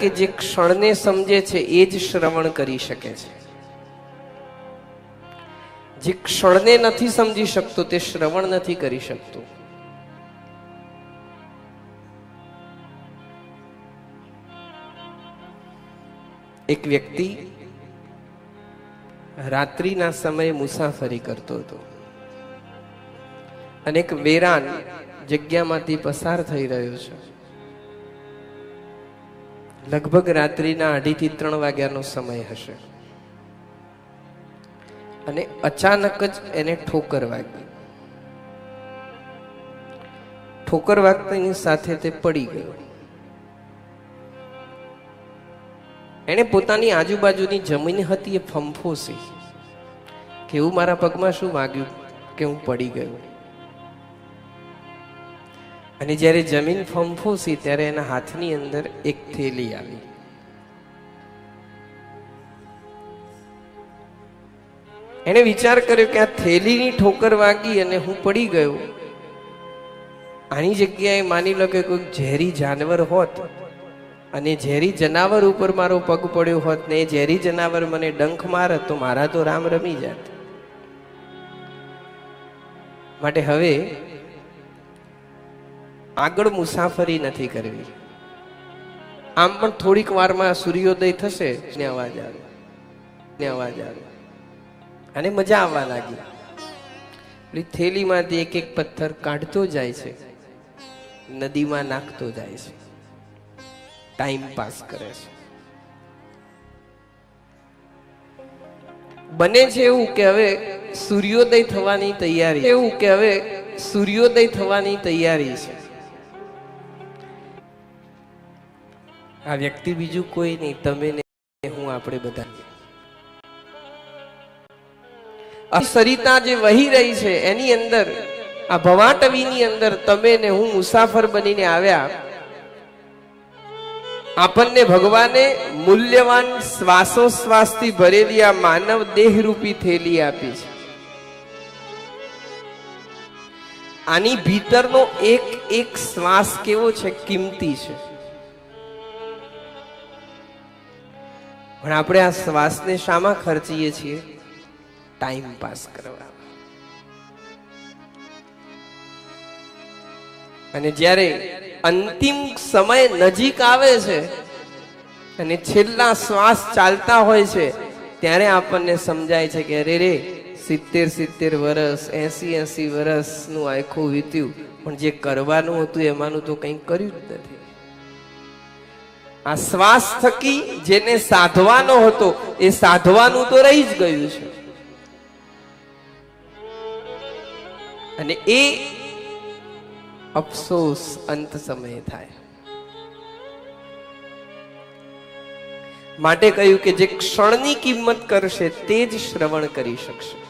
કે જે ક્ષણને સમજે છે, એ જ શ્રવણ કરી શકે છે. જે ક્ષણને નથી સમજી શકતો, તે શ્રવણ નથી કરી શકતો. એક વ્યક્તિ રાત્રિના સમયે મુસાફરી કરતો હતો. અને એક વેરાન જગ્યામાંથી પસાર થઈ રહ્યો છે. લગભગ રાત્રિના અઢીથી ત્રણ વાગ્યાનો સમય હશે. અને અચાનક જ એને ઠોકર વાગી. ઠોકર વાગતાની સાથે તે પડી ગયો. એણે પોતાની આજુબાજુની જમીન હતી એ ફંફોસી. કે એવું મારા પગમાં શું વાગ્યું કે હું પડી ગયો. અને જ્યારે જમીન ફંફોસી ત્યારે એના હાથની અંદર એક થેલી આવી. એણે વિચાર કર્યો કે આ થેલીની ઠોકર વાગી અને હું પડી ગયો. આની જગ્યાએ માની લો કે કોઈ ઝેરી જાનવર હોત અને ઝેરી જનાવર ઉપર મારો પગ પડ્યો હોત ને એ ઝેરી જનાવર મને ડંખ મારત તો મારા તો રામ રમી જાત. માટે હવે આગળ મુસાફરી નથી કરવી. આમ પણ થોડીક વારમાં સૂર્યોદય થશે ને અવાજ આવે. ને અને મજા આવવા લાગી. થેલીમાંથી એક એક પથ્થર કાઢતો જાય છે. નદીમાં નાખતો જાય છે. ટાઈમ પાસ કરે છે. બને છે એવું કે હવે સૂર્યોદય થવાની તૈયારી એવું કે હવે સૂર્યોદય થવાની તૈયારી છે. આ વ્યક્તિ બીજું કોઈ નહીં. તમે હું આપણે બધા. આ સરિતા જે વહી રહી છે, એની અંદર, આ ભવાટવીની અંદર તમે ને હું મુસાફર બનીને આવ્યા. આપણને ભગવાને મૂલ્યવાન શ્વાસોશ્વાસથી ભરેલી આ માનવ દેહરૂપી થેલી આપી છે. આની ભીતરનો એક એક શ્વાસ કેવો છે? કિંમતી છે. પણ આપણે આ શ્વાસને શામાં ખર્ચીએ છીએ? ટાઈમ પાસ કરવા. અને જ્યારે અંતિમ સમય નજીક આવે છે અને છેલ્લા શ્વાસ ચાલતા હોય છે, ત્યારે આપણને સમજાય છે કે, અરે રે, સિત્તેર સિત્તેર વર્ષ એસી એસી વર્ષનું આખું વીત્યું. પણ જે કરવાનું હતું, એમાંનું તો કંઈ કર્યું જ નથી. આ શ્વાસ થકી જેને સાધવાનો હતો, એ સાધવાનું તો રહી જ ગયું છે. અને એ અફસોસ અંત સમયે થાય. માટે કહ્યું કે જે ક્ષણની કિંમત કરશે, તે જ શ્રવણ કરી શકશે.